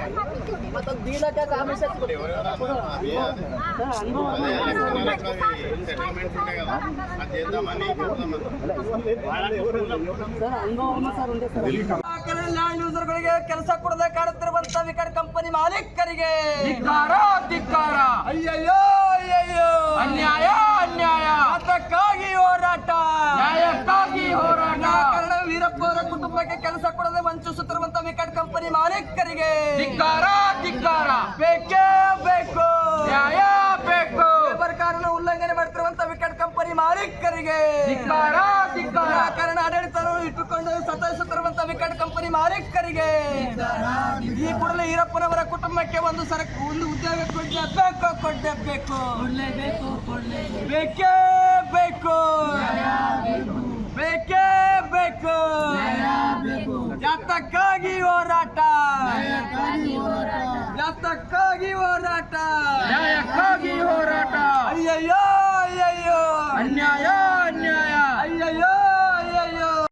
Full ಕೊಟ್ಟನೆ land ಕೆಲಸ ಕೊಡದೆ ಕಾಡುತ್ತಿರುವಂತ wicket company ಮಾಲೀಕರಿಗೆ ಧಿಕ್ಕಾರ ಧಿಕ್ಕಾರ ಅಯ್ಯಯ್ಯೋ ಅಯ್ಯಯ್ಯೋ ಅನ್ಯಾಯ ಅನ್ಯಾಯ ಅದಕ್ಕಾಗಿ ಹೋರಾಟ. ನ್ಯಾಯಕ್ಕಾಗಿ ಹೋರಾಟ. ಕಾರಣ ವೀರಪ್ಪ ಅವರ ಕುಟುಂಬಕ್ಕೆ ಕೆಲಸ ಕೊಡದೆ ಕಂಪನಿ ಮಾಲೀಕರಿಗೆ ಧಿಕ್ಕಾರ ಧಿಕ್ಕಾರ. ಬೇಕೇ ಬೇಕು. ನ್ಯಾಯ ಬೇಕು. ಲೇಬರ್ ಕಾನೂನು ಉಲ್ಲಂಘನೆ ಮಾಡ್ತಿರುವಂತ ವಿಕೆಟ್ ಕಂಪನಿ ಮಾಲೀಕರಿಗೆ. ಧಿಕ್ಕಾರ ಧಿಕ್ಕಾರ. ಕಾರಣ ಆಡಳಿತ ಇಟ್ಟುಕೊಂಡು ಸತಾಯಿಸುತ್ತಿರುವಂತ ವಿಕೆಟ್ ಕಂಪನಿ ಮಾಲೀಕರಿಗೆ. ಈ ಕೂಡಲೇ ಈರಪ್ಪನವರ ಕುಟುಂಬಕ್ಕೆ ಒಂದು ಸರ ಒಂದು ಉದ್ಯೋಗ ಕೊಡಲೇಬೇಕು ಕೊಡಲೇಬೇಕು ಬೇಕೇ. ಬೇಕು ಬೇಕೇ. ಬೇಕು ಯಾತಕ್ಕಾಗಿ ಹೋರಾಟ. ಮತಕ್ಕಾಗಿ ಹೋರಾಟ. ನ್ಯಾಯಕ್ಕಾಗಿ ಹೋರಾಟ. ಅಯ್ಯಯ್ಯೋ ಅಯ್ಯಯ್ಯೋ. ಅನ್ಯಾಯ